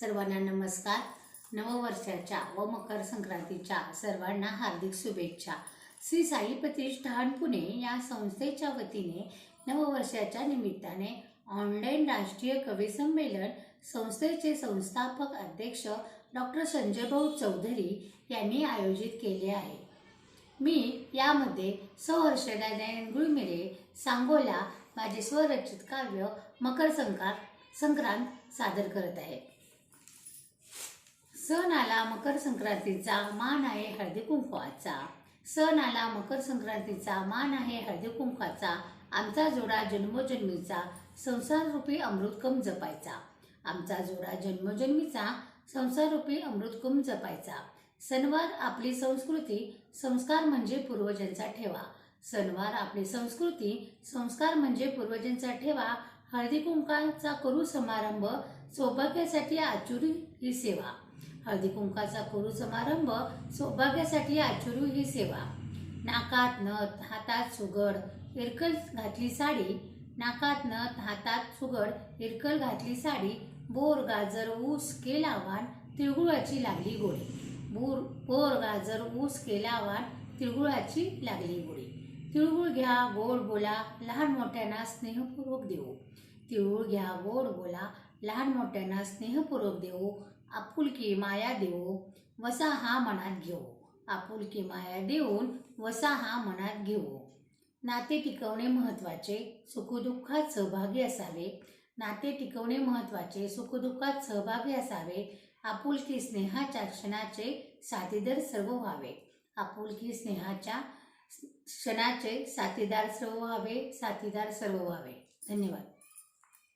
सर्वांना नमस्कार. नववर्षाच्या व मकर संक्रांतीच्या सर्वांना हार्दिक शुभेच्छा. श्री साई प्रतिष्ठान पुणे या संस्थेच्या वतीने नववर्षाच्या निमित्ताने ऑनलाईन राष्ट्रीय कवी संमेलन संस्थेचे संस्थापक अध्यक्ष डॉक्टर संजय भाऊ चौधरी यांनी आयोजित केले आहे. मी यामध्ये सौ हर्षदा गुळमिरे सांगोला माझे स्वरचित काव्य मकर संक्रांत संक्रांत सादर करत आहे. सण आला मकर संक्रांतीचा मान आहे हळदी कुंकवाचा. सण आला मकर संक्रांतीचा मान आहे हळदी कुंकवाचा. आमचा जोडा जन्मोजन्मीचा संसाररूपी अमृतकम जपायचा. आमचा जोडा जन्मोजन्मीचा संसाररूपी अमृतकम जपायचा. सणवार आपली संस्कृती संस्कार म्हणजे पूर्वजांचा ठेवा. सणवार आपली संस्कृती संस्कार म्हणजे पूर्वजांचा ठेवा. हळदी कुंकाचा करू समारंभ सौभाग्यासाठी आचुरी ही सेवा. हळदी कुंकाचा करू समारंभ सौभाग्यासाठी आचुरू ही सेवा. नाकात नथ हातात सुगड इरकल घातली साडी. नाकात नथ हातात सुगड इरकल घातली साडी. बोर गाजर ऊस केला वाण तिळगुळाची लागली गोडी. बोर बोर गाजर ऊस केला वाण तिळगुळाची लागली गोडी. तिळगुळ घ्या गोड बोला लहान मोठ्यांना स्नेहपूर्वक देऊ. तिळगुळ घ्या गोड बोला लहान मोठ्यांना स्नेहपूर्वक देऊ. आपुलकी माया देऊ वसा हा मनात घेऊ. आपुलकी माया देऊन वसा हा मनात घेऊ. नाते टिकवणे महत्त्वाचे सुखदुःखात सहभागी असावे. नाते टिकवणे महत्त्वाचे सुखदुःखात सहभागी असावे. आपुलकी स्नेहाच्या क्षणाचे साथीदार सर्व व्हावे. आपुलकी स्नेहाच्या क्षणाचे साथीदार सर्व व्हावे साथीदार सर्व व्हावे. धन्यवाद.